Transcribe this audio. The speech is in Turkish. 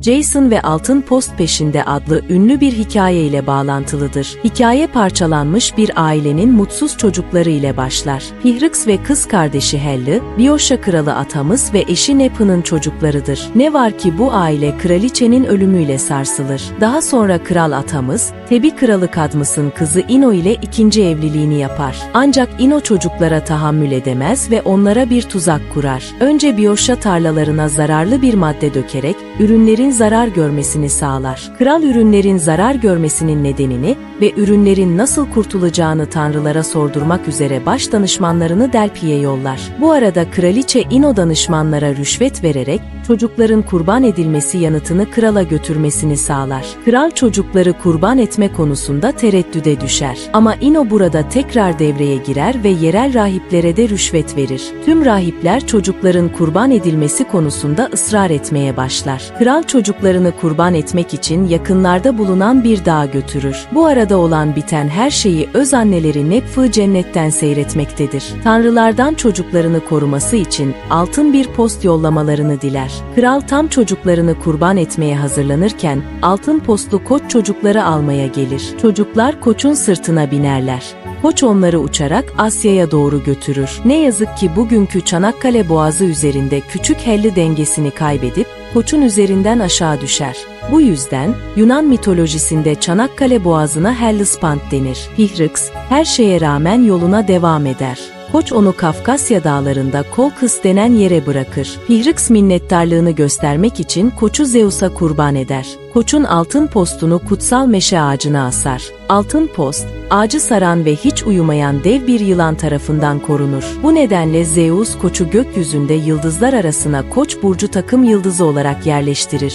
Jason ve Altın Post Peşinde adlı ünlü bir hikaye ile bağlantılıdır. Hikaye parçalanmış bir ailenin mutsuz çocukları ile başlar. Pihrix ve kız kardeşi Helly, Biosha kralı atamız ve eşi Nepin'in çocuklarıdır. Ne var ki bu aile kraliçenin ölümüyle sarsılır. Daha sonra kral atamız, Tebi kralı Kadmıs'ın kızı Ino ile ikinci evliliğini yapar. Ancak Ino çocuklara tahammül edemez ve onlara bir tuzak kurar. Önce Biosha tarlalarına zararlı bir madde dökerek ürünlerin zarar görmesini sağlar. Kral ürünlerin zarar görmesinin nedenini ve ürünlerin nasıl kurtulacağını tanrılara sordurmak üzere baş danışmanlarını Delphi'ye yollar. Bu arada kraliçe Ino danışmanlara rüşvet vererek çocukların kurban edilmesi yanıtını krala götürmesini sağlar. Kral çocukları kurban etme konusunda tereddüde düşer. Ama Ino burada tekrar devreye girer ve yerel rahiplere de rüşvet verir. Tüm rahipler çocukların kurban edilmesi konusunda ısrar etmeye başlar. Kral çocuklarını kurban etmek için yakınlarda bulunan bir dağa götürür. Bu arada olan biten her şeyi öz anneleri Nepfı cennetten seyretmektedir. Tanrılardan çocuklarını koruması için altın bir post yollamalarını diler. Kral tam çocuklarını kurban etmeye hazırlanırken altın postlu koç çocukları almaya gelir. Çocuklar koçun sırtına binerler. Koç onları uçarak Asya'ya doğru götürür. Ne yazık ki bugünkü Çanakkale Boğazı üzerinde küçük helli dengesini kaybedip koçun üzerinden aşağı düşer. Bu yüzden Yunan mitolojisinde Çanakkale Boğazı'na Hellespont denir. Pihrix her şeye rağmen yoluna devam eder. Koç onu Kafkasya dağlarında Kolkız denen yere bırakır. Pihrix minnettarlığını göstermek için koçu Zeus'a kurban eder. Koçun altın postunu kutsal meşe ağacına asar. Altın post, ağacı saran ve hiç uyumayan dev bir yılan tarafından korunur. Bu nedenle Zeus koçu gökyüzünde yıldızlar arasına Koç burcu takım yıldızı olarak yerleştirir.